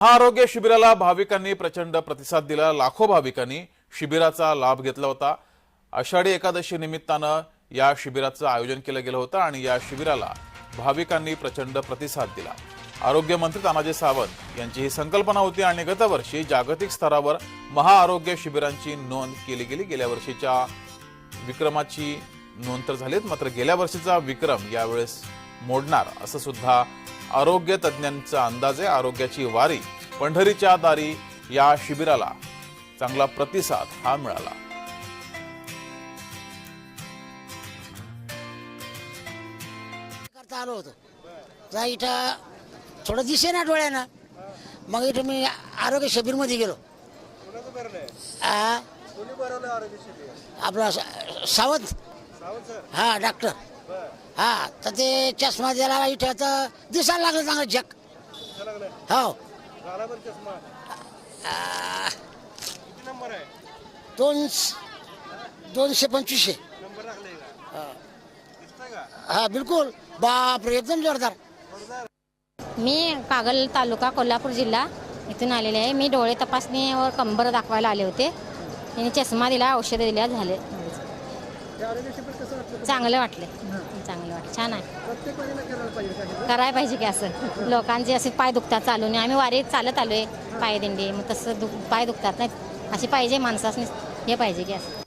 महाआरोग्य शिबिराला भाविकांनी प्रचंड प्रतिसाद दिला. लाखो भाविकांनी शिबिराचा लाभ घेतला होता. आषाढी एकादशी निमित्तानं या शिबिराचं आयोजन केलं गेलं होतं आणि या शिबिराला भाविकांनी प्रचंड प्रतिसाद दिला. आरोग्यमंत्री तानाजी सावंत यांची ही संकल्पना होती आणि गतवर्षी जागतिक स्तरावर महाआरोग्य शिबिरांची नोंद केली गेली. गेल्या वर्षीच्या विक्रमाची नोंद तर झालीच मात्र गेल्या वर्षीचा विक्रम यावेळेस मोडणार असं सुद्धा आरोग्य तज्ज्ञांचा अंदाज आहे आरोग्याची वारी पंढरीच्या दारी या शिबिराला चांगला प्रतिसाद हा मिळाला. करता आलो होतो. जा इथं थोडं दिसे ना डोळ्यानं. मग इथं मी आरोग्य शिबिरमध्ये गेलो. आपला सा- सावंत. सावंत सर. हा डॉक्टर. हा तर ते चष्मा द्यायला इथं दिसायला लागलं चांगलं जग हो. झाला बरं चष्मा. आ, किती नंबर आहे? दोन दोनशे पंचवीसशे. हा. हा बिलकुल. बापरे एकदम जोरदार. जोरदार. मी कागल तालुका कोल्हापूर जिल्हा इथून आलेले आहे. मी डोळे तपासणीवर कंबर दाखवायला आले होते. त्यांनी चष्मा दिला औषधं दिल्या झाले हे आरोग्य शिबिर कसं वाटलं चांगलं वाटले चांगलं वाटलं. छान आहे. करायला पाहिजे का असं. लोकांचे असे पाय दुखतात चालून. आम्ही वारीत चालत आलोय पाय दिंडी मग तसं दुख पाय दुखतात नाही. अशी पाहिजे माणसासनी हे पाहिजे की असं.